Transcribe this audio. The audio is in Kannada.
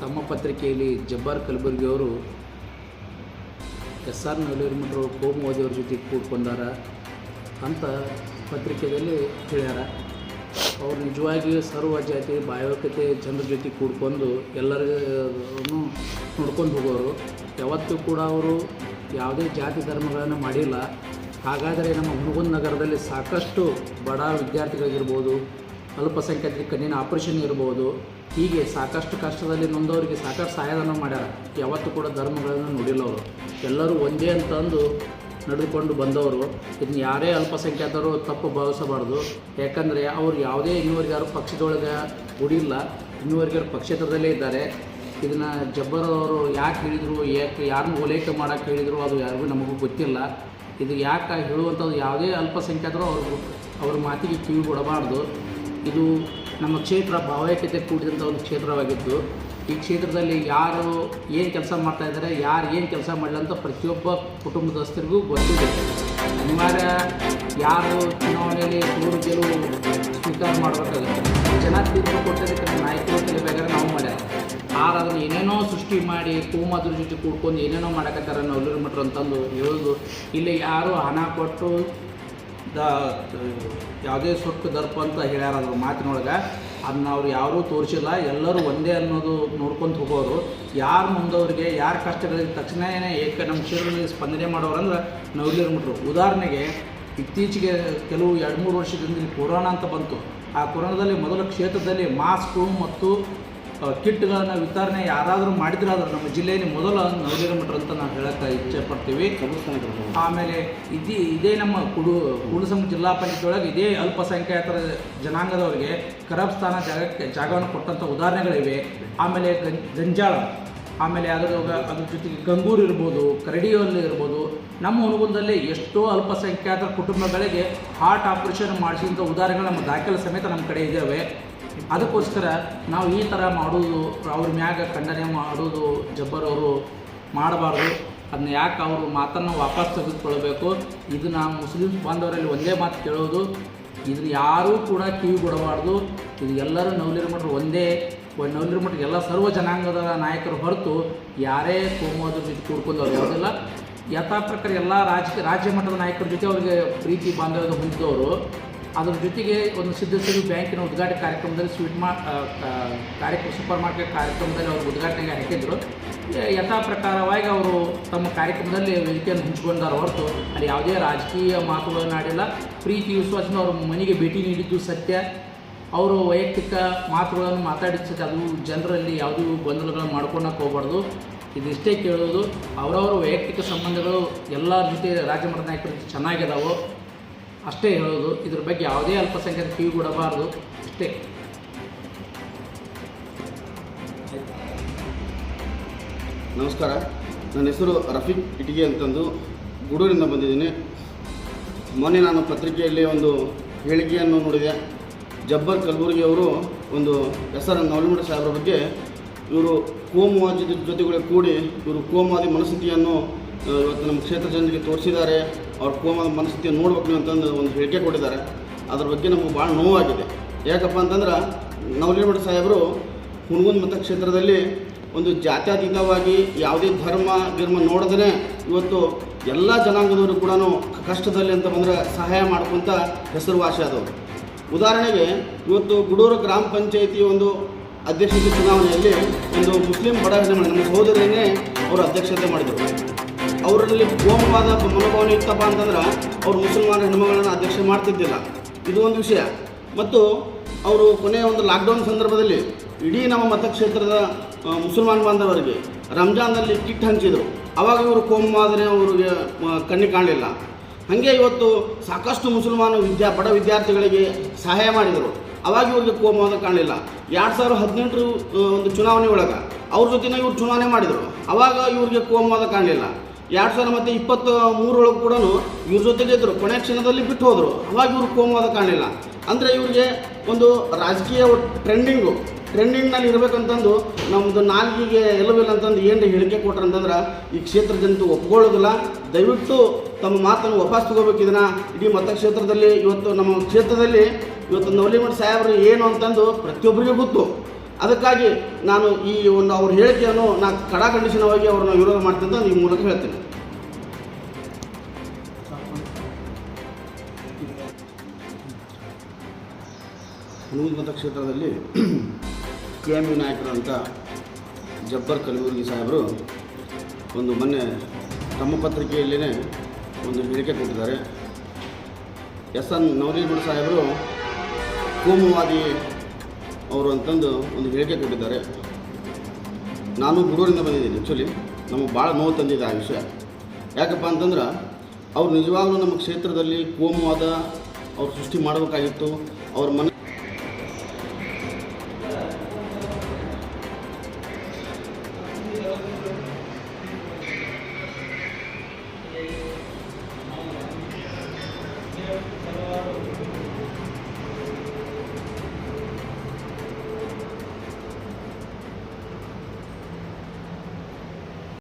ದಿನಪತ್ರಿಕೆಯಲ್ಲಿ ಜಬ್ಬಾರ್ ಕಲಬುರ್ಗಿ ಅವರು ಎಸ್ ಆರ್ ನವಲೂರಿಮಠರು ಕೋಮು ಮೋದಿಯವ್ರ ಜೊತೆ ಕೂಡ್ಕೊಂಡಾರ ಅಂತ ಪತ್ರಿಕೆಯಲ್ಲಿ ಹೇಳ್ಯಾರ. ಅವ್ರು ನಿಜವಾಗಿಯೂ ಸರ್ವ ಜಾತಿ ಭಾವೈಕ್ಯತೆ ಜನರ ಜೊತೆ ಕೂಡ್ಕೊಂಡು ಎಲ್ಲರಿಗೂ ನೋಡ್ಕೊಂಡು ಹೋಗೋರು. ಯಾವತ್ತೂ ಕೂಡ ಅವರು ಯಾವುದೇ ಜಾತಿ ಧರ್ಮಗಳನ್ನು ಮಾಡಿಲ್ಲ. ಹಾಗಾದರೆ ನಮ್ಮ ಹುಣಗುಂದ ನಗರದಲ್ಲಿ ಸಾಕಷ್ಟು ಬಡ ವಿದ್ಯಾರ್ಥಿಗಳಿರ್ಬೋದು ಅಲ್ಪಸಂಖ್ಯಾತರಿಗೆ ಕಣ್ಣಿನ ಆಪರೇಷನ್ ಇರ್ಬೋದು. ಹೀಗೆ ಸಾಕಷ್ಟು ಕಷ್ಟದಲ್ಲಿ ನೊಂದವರಿಗೆ ಸಾಕಷ್ಟು ಸಹಾಯಧನ ಮಾಡ್ಯಾರ. ಯಾವತ್ತೂ ಕೂಡ ಧರ್ಮಗಳನ್ನು ನೋಡಿಲ್ಲ ಅವರು. ಎಲ್ಲರೂ ಒಂದೇ ಅಂತಂದು ನಡೆದುಕೊಂಡು ಬಂದವರು. ಇದನ್ನ ಯಾರೇ ಅಲ್ಪಸಂಖ್ಯಾತರು ತಪ್ಪು ಭಾವಿಸಬಾರ್ದು. ಯಾಕಂದರೆ ಅವರು ಯಾವುದೇ ಇನ್ನೂವರೆಗೆ ಪಕ್ಷದೊಳಗೆ ಉಡಿಲ್ಲ ಇನ್ನೂವರೆಗೆ ಪಕ್ಷೇತರದಲ್ಲೇ ಇದ್ದಾರೆ. ಇದನ್ನು ಜಬ್ಬರ್ ಅವರು ಯಾಕೆ ಹೇಳಿದರು, ಯಾಕೆ ಯಾರನ್ನು ಓಲೈಕೆ ಮಾಡೋಕ್ಕೆ ಹೇಳಿದರು ಅದು ಯಾರಿಗೂ ನಮಗೂ ಗೊತ್ತಿಲ್ಲ. ಇದು ಯಾಕೆ ಹೇಳುವಂಥದ್ದು ಯಾವುದೇ ಅಲ್ಪಸಂಖ್ಯಾತರು ಅವ್ರ ಅವ್ರ ಮಾತಿಗೆ ಕಿವಿ ಕೊಡಬಾರ್ದು ಇದು ನಮ್ಮ ಕ್ಷೇತ್ರ ಭಾವೈಕ್ಯತೆ ಕೂಡಿದಂಥ ಒಂದು ಕ್ಷೇತ್ರವಾಗಿದ್ದು, ಈ ಕ್ಷೇತ್ರದಲ್ಲಿ ಯಾರು ಏನು ಕೆಲಸ ಮಾಡ್ತಾ ಇದ್ದಾರೆ ಯಾರು ಏನು ಕೆಲಸ ಮಾಡಲ್ಲ ಅಂತ ಪ್ರತಿಯೊಬ್ಬ ಕುಟುಂಬದಸ್ಥರಿಗೂ ಗೊತ್ತಿದೆ. ಅನಿವಾರ್ಯ ಯಾರು ಚುನಾವಣೆಯಲ್ಲಿ ದೂರು ಗೆಲುವು ಸ್ವೀಕಾರ ಮಾಡಬೇಕಾಗುತ್ತೆ. ಜನ ತೀರ್ಪು ಕೊಟ್ಟಿದ್ದಕ್ಕೆ ನಾಯಕರು ತಿಳಿಬೇಕಾದ್ರೆ ನಾವು ಮಾಡ್ಯಾರ. ಆರು ಅದನ್ನು ಏನೇನೋ ಸೃಷ್ಟಿ ಮಾಡಿ, ಕೂಮಾದ್ರ ಜೊತೆ ಕೂಡ್ಕೊಂಡು ಏನೇನೋ ಮಾಡಕತ್ತಾರ ನವಲೂರು ಮಠರು ಅಂತಂದು ಹೇಳೋದು. ಇಲ್ಲಿ ಯಾರು ಹಣ ಕೊಟ್ಟು ದ, ಯಾವುದೇ ಸೊಟ್ಟು ದರ್ಪ ಅಂತ ಹೇಳ್ಯಾರ ಅದ್ರ ಮಾತಿನೊಳಗೆ ಅದನ್ನ ಅವ್ರು ಯಾರೂ ತೋರಿಸಿಲ್ಲ, ಎಲ್ಲರೂ ಒಂದೇ ಅನ್ನೋದು ನೋಡ್ಕೊಂತ ಹೋಗೋರು. ಯಾರು ಮುಂದವ್ರಿಗೆ, ಯಾರು ಕಷ್ಟಗಳಿಗೆ ತಕ್ಷಣವೇ ಏಕ ನಮ್ಮ ಕ್ಷೇತ್ರದಲ್ಲಿ ಸ್ಪಂದನೆ ಮಾಡೋರಂದ್ರೆ ಅಂದ್ರೆ ಮಠರು ಉದಾಹರಣೆಗೆ, ಇತ್ತೀಚೆಗೆ ಕೆಲವು ಎರಡು ಮೂರು ವರ್ಷದಿಂದ ಕೊರೋನಾ ಅಂತ ಬಂತು. ಆ ಕೊರೋನಾದಲ್ಲಿ ಮೊದಲ ಕ್ಷೇತ್ರದಲ್ಲಿ ಮಾಸ್ಕು ಮತ್ತು ಕಿಟ್ಗಳನ್ನು ವಿತರಣೆ ಯಾರಾದರೂ ಮಾಡಿದ್ರಾದ್ರೆ ನಮ್ಮ ಜಿಲ್ಲೆಯಲ್ಲಿ ಮೊದಲ ನವಲೂರು ಮಠ ಅಂತ ನಾವು ಹೇಳಕ್ಕೆ ಇಚ್ಛೆ ಪಡ್ತೀವಿ ಆಮೇಲೆ ಇದು, ಇದೇ ನಮ್ಮ ಕುಡು, ಕುಡುಸಂಗ ಜಿಲ್ಲಾ ಪಂಚಾಯತ್ ಒಳಗೆ ಇದೇ ಅಲ್ಪಸಂಖ್ಯಾತರ ಜನಾಂಗದವರಿಗೆ ಕರಬ್ ಸ್ಥಾನ ಜಾಗಕ್ಕೆ ಜಾಗವನ್ನು ಕೊಟ್ಟಂಥ ಉದಾಹರಣೆಗಳಿವೆ. ಆಮೇಲೆ ಗಂಜಾಳ. ಆಮೇಲೆ ಅದರ ಅದ್ರ ಜೊತೆಗೆ ಗಂಗೂರು ಇರ್ಬೋದು ಕರಡಿಯಲ್ಲಿ ಇರ್ಬೋದು, ನಮ್ಮ ಅನುಗುಣದಲ್ಲಿ ಎಷ್ಟೋ ಅಲ್ಪಸಂಖ್ಯಾತರ ಕುಟುಂಬಗಳಿಗೆ ಹಾರ್ಟ್ ಆಪರೇಷನ್ ಮಾಡಿಸಿದಂಥ ಉದಾಹರಣೆಗಳು ನಮ್ಮ ದಾಖಲೆ ಸಮೇತ ನಮ್ಮ ಕಡೆ ಇದ್ದಾವೆ. ಅದಕ್ಕೋಸ್ಕರ ನಾವು ಈ ಥರ ಮಾಡೋದು ಅವ್ರ ಮ್ಯಾಗ ಖಂಡನೆ ಮಾಡೋದು ಜಬ್ಬರ್ ಅವರು ಮಾಡಬಾರ್ದು. ಅದನ್ನ ಯಾಕೆ ಅವರು ಮಾತನ್ನು ವಾಪಸ್ ತೆಗೆದುಕೊಳ್ಬೇಕು? ಇದು ನಾವು ಮುಸ್ಲಿಮ್ಸ್ ಬಾಂಧವರಲ್ಲಿ ಒಂದೇ ಮಾತು ಕೇಳೋದು, ಇದನ್ನು ಯಾರೂ ಕೂಡ ಕಿವಿ ಕೊಡಬಾರ್ದು ಇದು ಎಲ್ಲರೂ ನವಲೀರು ಒಂದೇ ಒಂದು ಮಟ್ಟಿಗೆ ಎಲ್ಲ ಸರ್ವ ಜನಾಂಗದ ನಾಯಕರು ಹೊರತು ಯಾರೇ ಕೋಮೋದ್ರ ಜೊತೆ ಕೂಡ್ಕೊಂಡು ಅವ್ರು ಯಾವುದಿಲ್ಲ. ಯಥಾ ಪ್ರಕಾರ ಎಲ್ಲ ರಾಜಕೀಯ ರಾಜ್ಯ ಮಟ್ಟದ ನಾಯಕರ ಜೊತೆ ಅವರಿಗೆ ಪ್ರೀತಿ, ಬಾಂಧವ್ಯದ ಹೊಂದಿದವರು. ಅದ್ರ ಜೊತೆಗೆ ಒಂದು ಸಿದ್ಧಸಿರಿ ಬ್ಯಾಂಕಿನ ಉದ್ಘಾಟನೆ ಕಾರ್ಯಕ್ರಮದಲ್ಲಿ ಸ್ವೀಟ್ ಮಾ ಕಾರ್ಯಕ್ರಮ, ಸೂಪರ್ ಮಾರ್ಕೆಟ್ ಕಾರ್ಯಕ್ರಮದಲ್ಲಿ ಅವರು ಉದ್ಘಾಟನೆಗೆ ಹಾಕಿದ್ರು. ಯಥಾ ಪ್ರಕಾರವಾಗಿ ಅವರು ತಮ್ಮ ಕಾರ್ಯಕ್ರಮದಲ್ಲಿ ವೇದಿಕೆಯನ್ನು ಹಂಚಿಕೊಂಡಾರ ಹೊರತು ಅಲ್ಲಿ ಯಾವುದೇ ರಾಜಕೀಯ ಮಾತುಗಳನ್ನು ಆಡಿಲ್ಲ ಪ್ರೀತಿ ವಿಶ್ವಾಸನ ಅವ್ರ ಮನೆಗೆ ಭೇಟಿ ನೀಡಿದ್ದು ಸತ್ಯ. ಅವರು ವೈಯಕ್ತಿಕ ಮಾತುಗಳನ್ನು ಮಾತಾಡಿಸಕ್ಕೆ ಅದು ಜನರಲ್ಲಿ ಯಾವುದೂ ಗೊಂದಲಗಳನ್ನು ಮಾಡ್ಕೊಳಕ್ಕೆ ಹೋಗ್ಬಾರ್ದು. ಇದಿಷ್ಟೇ ಕೇಳೋದು, ಅವರವರ ವೈಯಕ್ತಿಕ ಸಂಬಂಧಗಳು ಎಲ್ಲ ಜೊತೆ ರಾಜ್ಯ ಮಟ್ಟದ ನಾಯಕರ ಜೊತೆ ಚೆನ್ನಾಗಿದಾವೋ ಅಷ್ಟೇ ಹೇಳೋದು. ಇದ್ರ ಬಗ್ಗೆ ಯಾವುದೇ ಅಲ್ಪಸಂಖ್ಯಾತ ಕಿವಿ ಕೊಡಬಾರ್ದು. ಅಷ್ಟೇ. ನಮಸ್ಕಾರ. ನನ್ನ ಹೆಸರು ರಫೀಕ್ ಇಟಿಗೆ ಅಂತಂದು ಗೂಡೂರಿಂದ ಬಂದಿದ್ದೀನಿ. ಮೊನ್ನೆ ನಾನು ಪತ್ರಿಕೆಯಲ್ಲಿ ಒಂದು ಹೇಳಿಕೆಯನ್ನು ನೋಡಿದೆ. ಜಬ್ಬರ್ ಕಲ್ಬುರ್ಗಿ ಅವರು ಒಂದು ಎಸ್ ಆರ್ ನವಲಮಠ ಸಾಹೇಬ್ರ ಬಗ್ಗೆ ಇವರು ಕೋಮುವಾದ ಜೊತೆಗಳೇ ಕೂಡಿ ಇವರು ಕೋಮಾದಿ ಮನಸ್ಥಿತಿಯನ್ನು ಇವತ್ತು ನಮ್ಮ ಕ್ಷೇತ್ರ ಜನರಿಗೆ ತೋರಿಸಿದ್ದಾರೆ. ಅವ್ರ ಕೋಮಾದ ಮನಸ್ಥಿತಿಯನ್ನು ನೋಡ್ಬೇಕು ಅಂತಂದು ಒಂದು ಹೇಳಿಕೆ ಕೊಟ್ಟಿದ್ದಾರೆ. ಅದ್ರ ಬಗ್ಗೆ ನಮಗೆ ಭಾಳ ನೋವಾಗಿದೆ. ಯಾಕಪ್ಪ ಅಂತಂದ್ರೆ ನವಲಿಮಠ ಸಾಹೇಬರು ಹುಣಗುಂದ್ ಮತಕ್ಷೇತ್ರದಲ್ಲಿ ಒಂದು ಜಾತ್ಯತೀತವಾಗಿ ಯಾವುದೇ ಧರ್ಮ ಗಿರ್ಮ ನೋಡದೇ ಇವತ್ತು ಎಲ್ಲ ಜನಾಂಗದವರು ಕೂಡ ಕಷ್ಟದಲ್ಲಿ ಅಂತ ಬಂದರೆ ಸಹಾಯ ಮಾಡ್ಕೊಂತ ಹೆಸರುವಾಸಿ ಆದವರು. ಉದಾಹರಣೆಗೆ, ಇವತ್ತು ಗುಡೂರು ಗ್ರಾಮ ಪಂಚಾಯಿತಿ ಒಂದು ಅಧ್ಯಕ್ಷತೆ ಚುನಾವಣೆಯಲ್ಲಿ ಒಂದು ಮುಸ್ಲಿಂ ಬಡ ನಮ್ಮ ಸಹೋದರನೇ ಅವರು ಅಧ್ಯಕ್ಷತೆ ಮಾಡಿದರು. ಅವರಲ್ಲಿ ಕೋಮವಾದ ಮನೋಭಾವನೆ ಇತ್ತಪ್ಪ ಅಂತಂದ್ರೆ ಅವರು ಮುಸಲ್ಮಾನ ಹೆಣ್ಮಗಳನ್ನು ಅಧ್ಯಕ್ಷ ಮಾಡ್ತಿದ್ದಿಲ್ಲ. ಇದು ಒಂದು ವಿಷಯ. ಮತ್ತು ಅವರು ಕೊನೆಯ ಒಂದು ಲಾಕ್ಡೌನ್ ಸಂದರ್ಭದಲ್ಲಿ ಇಡೀ ನಮ್ಮ ಮತಕ್ಷೇತ್ರದ ಮುಸಲ್ಮಾನ್ ಬಾಂಧವರಿಗೆ ರಂಜಾನ್ನಲ್ಲಿ ಕಿಟ್ ಹಂಚಿದರು. ಅವಾಗ ಇವರು ಕೋಮವಾದನೆ ಅವರಿಗೆ ಕಣ್ಣಿ ಕಾಣಲಿಲ್ಲ. ಹಾಗೆ ಇವತ್ತು ಸಾಕಷ್ಟು ಮುಸಲ್ಮಾನ ವಿದ್ಯಾ, ಬಡ ವಿದ್ಯಾರ್ಥಿಗಳಿಗೆ ಸಹಾಯ ಮಾಡಿದರು. ಅವಾಗ ಇವ್ರಿಗೆ ಕೋಮವನ್ನು ಕಾಣಲಿಲ್ಲ. ಎರಡು ಸಾವಿರದ ಹದಿನೆಂಟರ ಒಂದು ಚುನಾವಣೆ ಒಳಗೆ ಅವ್ರ ಜೊತೆನೇ ಇವ್ರು ಚುನಾವಣೆ ಮಾಡಿದರು. ಅವಾಗ ಇವ್ರಿಗೆ ಕೋಮವಾದ ಕಾಣಲಿಲ್ಲ. ಎರಡು ಸಾವಿರ ಮತ್ತು ಇಪ್ಪತ್ತ ಮೂರೊಳಗೆ ಕೂಡ ಇವ್ರ ಜೊತೆಗೆ ಇದ್ದರು ಕೊನೆ ಕ್ಷಣದಲ್ಲಿ ಬಿಟ್ಟು ಹೋದರು. ಅವಾಗ ಇವ್ರು ಕೋಮವಾದ ಕಾಣಲಿಲ್ಲ. ಅಂದರೆ ಇವರಿಗೆ ಒಂದು ರಾಜಕೀಯ ಟ್ರೆಂಡಿಂಗು ಟ್ರೆಂಡಿಂಗ್ನಲ್ಲಿ ಇರಬೇಕಂತಂದು ನಮ್ಮದು ನಾಲ್ಕಿಗೆ ಎಲ್ಲವಿಲ್ಲ ಅಂತಂದು ಏನು ಹೇಳಿಕೆ ಕೊಟ್ರು ಅಂತಂದ್ರೆ, ಈ ಕ್ಷೇತ್ರ ಜನತೆ ಒಪ್ಕೊಳ್ಳೋದಿಲ್ಲ. ದಯವಿಟ್ಟು ತಮ್ಮ ಮಾತನ್ನು ವಾಪಸ್ ತಗೋಬೇಕು ಇದನ್ನು. ಇಡೀ ಮತಕ್ಷೇತ್ರದಲ್ಲಿ ಇವತ್ತು ನಮ್ಮ ಕ್ಷೇತ್ರದಲ್ಲಿ ಇವತ್ತು ನವಲಿಮಠ ಸಾಹೇಬರು ಏನು ಅಂತಂದು ಪ್ರತಿಯೊಬ್ಬರಿಗೂ ಗೊತ್ತು. ಅದಕ್ಕಾಗಿ ನಾನು ಈ ಒಂದು ಅವ್ರ ಹೇಳಿಕೆಯನ್ನು ನಾನು ಕಂಡೀಷನವಾಗಿ ಅವ್ರನ್ನ ವಿರೋಧ ಮಾಡ್ತೀನಿ ಅಂತ ಈ ಮೂಲಕ ಹೇಳ್ತೀನಿ. ಮತಕ್ಷೇತ್ರದಲ್ಲಿ ಕೆ ಎಂ ಯು ನಾಯಕರು ಅಂತ ಜಬ್ಬರ್ ಕಲಬುರ್ಗಿ ಸಾಹೇಬರು ಒಂದು ಮೊನ್ನೆ ತಮ್ಮ ಪತ್ರಿಕೆಯಲ್ಲೇ ಒಂದು ಹೇಳಿಕೆ ಕೊಟ್ಟಿದ್ದಾರೆ. ಎಸ್ ಎನ್ ನವನೀಗುಡ್ ಸಾಹೇಬರು ಕೋಮುವಾದಿ ಅವರು ಅಂತಂದು ಒಂದು ಹೇಳಿಕೆ ಕೊಟ್ಟಿದ್ದಾರೆ. ನಾನು ಗುರುವರಿಂದ ಬಂದಿದ್ದೀನಿ ಆ್ಯಕ್ಚುಲಿ ನಮಗೆ ಭಾಳ ನೋವು ತಂದಿದೆ ಆ ವಿಷಯ. ಯಾಕಪ್ಪ ಅಂತಂದ್ರೆ ಅವ್ರು ನಿಜವಾಗ್ಲೂ ನಮ್ಮ ಕ್ಷೇತ್ರದಲ್ಲಿ ಕೋಮುವಾದ ಅವ್ರು ಸೃಷ್ಟಿ ಮಾಡಬೇಕಾಗಿತ್ತು. ಅವ್ರ ಮನೆ